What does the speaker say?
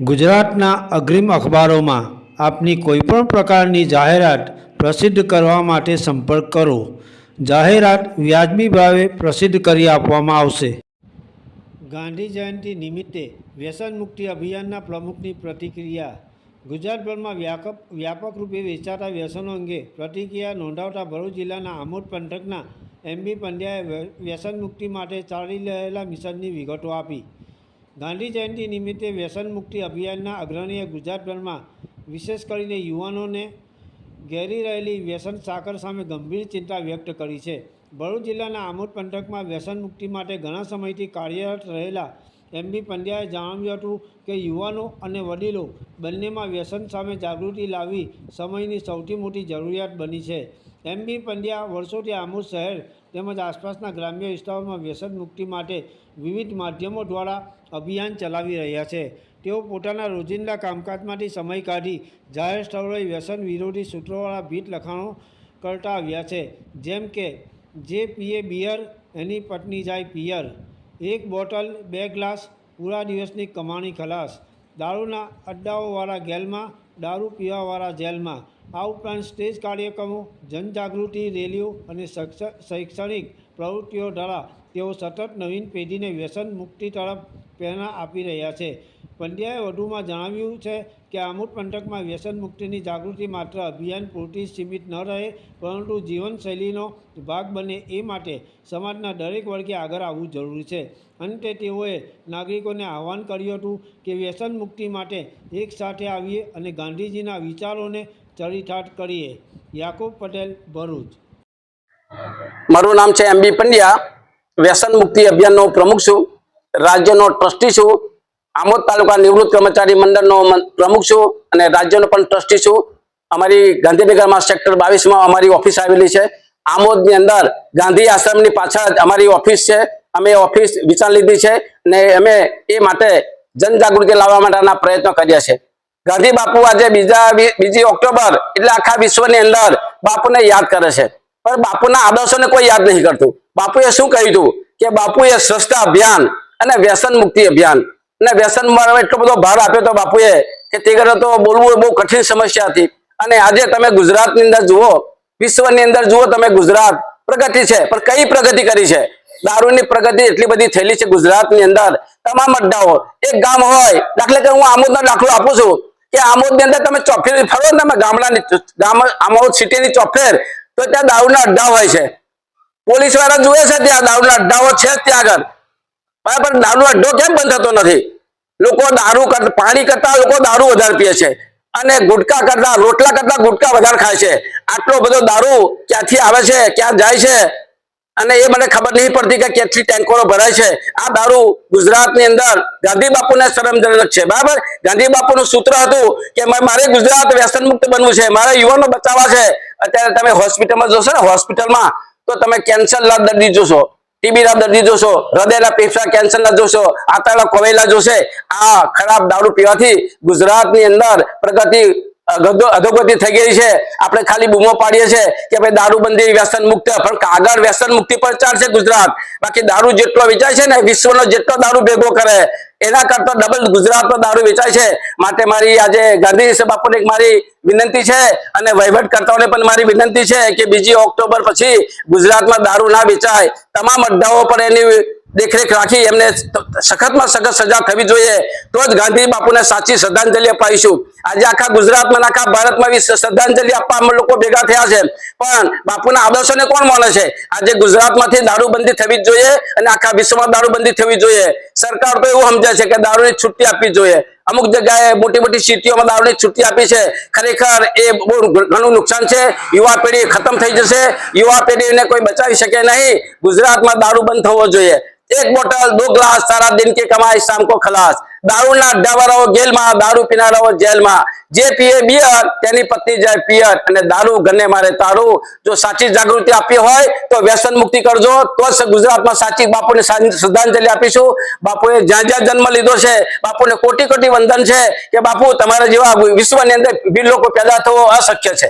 ગુજરાતના અગ્રીમ અખબારોમાં આપની કોઈપણ પ્રકારની જાહેરાત પ્રસિદ્ધ કરવા માટે સંપર્ક કરો. જાહેરાત વ્યાજબી ભાવે પ્રસિદ્ધ કરી આપવામાં આવશે. ગાંધી જયંતિ નિમિત્તે વ્યસન મુક્તિ અભિયાનના પ્રમુખની પ્રતિક્રિયા. ગુજરાતભરમાં વ્યાપક વ્યાપક રૂપે વેચાતા વ્યસનો અંગે પ્રતિક્રિયા નોંધાવતા ભરૂચ જિલ્લાના આમોદ પંથકના એમબી પંડ્યાએ વ્ય- વ્યસન મુક્તિ માટે ચાલી રહેલા મિશનની વિગતો આપી. ગાંધી જયંતિ નિમિત્તે વ્યસન મુક્તિ અભિયાનના અગ્રણીએ ગુજરાતભરમાં વિશેષ કરીને યુવાનોને ઘેરી રહેલી વ્યસન સાકર સામે ગંભીર ચિંતા વ્યક્ત કરી છે. ભરૂચ જિલ્લાના આમોદ પંથકમાં વ્યસન મુક્તિ માટે ઘણા સમયથી કાર્યરત રહેલા એમ. બી. પંડ્યાએ જણાવ્યું હતું કે, યુવાનો અને વડીલો બંનેમાં વ્યસન સામે જાગૃતિ લાવવી સમયની સૌથી મોટી જરૂરિયાત બની છે. એમબી પંડ્યા વર્ષોથી આમોદ શહેર તેમજ આસપાસના ગ્રામ્ય વિસ્તારોમાં વ્યસન મુક્તિ માટે વિવિધ માધ્યમો દ્વારા અભિયાન ચલાવી રહ્યા છે. તેઓ પોતાના રોજિંદા કામકાજમાંથી સમય કાઢી જાહેર સ્થળોએ વ્યસન વિરોધી સૂત્રોવાળા ભીત લખાણો કરતા આવ્યા છે. જેમ કે, જે પીએ બિયર, એની પત્ની જાય પિયર, એક બોટલ, બે ગ્લાસ, પૂરા દિવસની કમાણી ખલાસ, દારૂના અડ્ડાઓવાળા ગેલમાં દારૂ પીવાવાળા જેલમાં. આ ઉપરાંત સ્ટેજ કાર્યક્રમો, જનજાગૃતિ રેલીઓ અને શૈક્ષણિક પ્રવૃત્તિઓ દ્વારા તેઓ સતત નવીન પેઢીને વ્યસન મુક્તિ તરફ પ્રેરણા આપી રહ્યા છે. પંડ્યાએ વધુમાં જણાવ્યું છે કે, આમૂટ પંથકમાં વ્યસન મુક્તિની જાગૃતિ માત્ર અભિયાન પૂરતી સીમિત ન રહે, પરંતુ જીવનશૈલીનો ભાગ બને એ માટે સમાજના દરેક વર્ગે આગળ આવવું જરૂરી છે. અંતે તેઓએ નાગરિકોને આહવાન કર્યું હતું કે, વ્યસન મુક્તિ માટે એક સાથે આવીએ અને ગાંધીજીના વિચારોને ચરિતાર્થ કરીએ. યાકુબ પટેલ, ભરૂચ. મારું નામ છે એમબી પંડ્યા. વ્યસન મુક્તિ અભિયાનનો પ્રમુખ છું. રાજ્યનો ટ્રસ્ટી છું. આમોદ તાલુકા નિવૃત્ત કર્મચારી મંડળનો પ્રમુખ છું અને રાજ્યનો પણ ટ્રસ્ટી છું. અમારી ગાંધીનગરમાં સેક્ટર બાવીસમાં અમારી ઓફિસ આવેલી છે. આમોદની અંદર ગાંધી આશ્રમની પાછળ અમારી ઓફિસ છે. અમે ઓફિસ વિચાર લીધી છે અને અમે એ માટે જનજાગૃતિ લાવવા માટેના પ્રયત્નો કર્યા છે. ગાંધી બાપુ આજે બીજા બીજી ઓક્ટોબર એટલે આખા વિશ્વની અંદર બાપુને યાદ કરે છે. પણ બાપુના આદર્શોને કોઈ યાદ નહીં કરતું. બાપુએ શું કહ્યું હતું? કે બાપુએ સ્વચ્છતા અભિયાન અને વ્યસન મુક્તિ અભિયાન. અને વ્યસન એટલો બધો ભાર આપ્યો તો બાપુએ કે તે ઘરે તો બોલવું બહુ કઠિન સમસ્યા હતી. અને આજે તમે ગુજરાતની અંદર જુઓ, વિશ્વની અંદર જુઓ તમે ગુજરાત, પ્રગતિ છે. પણ કઈ પ્રગતિ કરી છે? દારૂની પ્રગતિ એટલી બધી થયેલી છે ગુજરાતની અંદર. તમામ અડ્ડાઓ. એક ગામ હોય, દાખલા કે હું આમોદનો દાખલો આપું છું, કે આમોદની અંદર તમે ચોફેર ફરો તમે ગામડાની, ગામ આમોદ સિટીની ચોફેર, તો ત્યાં દારૂના અડ્ડા હોય છે. પોલીસવાળા જુએ છે ત્યાં દારૂના અડ્ડાઓ છે ત્યાં આગળ. બરાબર? દારૂ અડ્ડો કેમ બંધ થતો નથી? લોકો દારૂ પાણી કરતા લોકો દારૂ વધારે પીએ છે. અને ગુટકા કરતા, રોટલા કરતા ગુટકા વધારે ખાય છે. આટલો બધો દારૂ ક્યાંથી આવે છે? ક્યાં જાય છે? અને એ મને ખબર નહીં પડતી કે કેટલી ટેન્કરો ભરાય છે. આ દારૂ ગુજરાતની અંદર ગાંધી બાપુને શરમજનક છે. બરાબર? ગાંધી બાપુનું સૂત્ર હતું કે મારે ગુજરાત વ્યસન મુક્ત બનવું છે. મારે યુવાનો બચાવવા છે. અત્યારે તમે હોસ્પિટલમાં જોશો ને, હોસ્પિટલમાં, તો તમે કેન્સરના દર્દી જોશો. ટીબી ના દર્દી જોશો, હૃદયના ફેફસા કેન્સર ના જોશો, આંતરડા કોવેલા જોશે. આ ખરાબ દારૂ પીવાથી ગુજરાતની અંદર પ્રગતિ અધોગતિ થઈ ગઈ છે. આપણે ખાલી બૂમો પાડીએ છીએ કે ભાઈ દારૂબંધી વ્યસન મુક્ત પણ કાગળ વ્યસન મુક્તિ પર ચાલશે ગુજરાત. બાકી દારૂ જેટલો વેચાય છે ને, વિશ્વનો જેટલો દારૂ ભેગો કરે, એના કરતા ડબલ ગુજરાતનો દારૂ વેચાય છે. માટે મારી આજે ગાંધી બાપુને મારી વિનંતી છે અને વહીવટકર્તાઓને પણ મારી વિનંતી છે કે બીજી ઓક્ટોબર પછી ગુજરાતમાં દારૂ ના વેચાય. તમામ અડ્ડાઓ પર એની દેખરેખ રાખી એમને સખતમાં સખત સજા થવી જોઈએ. તો જ ગાંધી બાપુને સાચી શ્રદ્ધાંજલિ અપાવીશું. આજે આખા ગુજરાતમાં આખા ભારતમાં શ્રદ્ધાંજલિ આપવા લોકો ભેગા થયા છે. પણ બાપુના આદર્શોને કોણ માને છે? આજે ગુજરાતમાંથી દારૂબંધી થવી જોઈએ અને આખા વિશ્વમાં દારૂબંધી થવી જોઈએ. સરકાર તો એવું સમજે છે કે દારૂની છુટ્ટી આપવી જોઈએ. અમુક જગ્યાએ મોટી મોટી સિટીઓમાં દારૂની છુટ્ટી આપી છે. ખરેખર એ બહુ ઘણું નુકસાન છે. યુવા પેઢી ખતમ થઈ જશે. યુવા પેઢીને કોઈ બચાવી શકે નહીં. ગુજરાતમાં દારૂ બંધ થવો જોઈએ. एक बोतल दो ग्लास सारा दिन की कमाई शाम को खलास દારૂના અડ્ડાવા રહો જેલમાં દારૂ પીના રહો જેલમાં જે પીએ બિયર તેની પત્ની જાય પિયર અને દારૂ ગને મારે તારું જો સાચી જાગૃતિ આપી હોય તો વ્યસન મુક્તિ કરજો તો જ ગુજરાતમાં સાચી બાપુને સા- શ્રદ્ધાંજલિ આપીશું બાપુએ જ્યાં જ્યાં જન્મ લીધો છે બાપુને કોટી કોટી વંદન છે કે બાપુ તમારા જેવા વિશ્વની અંદર વીર લોકો પેદા થવો અશક્ય છે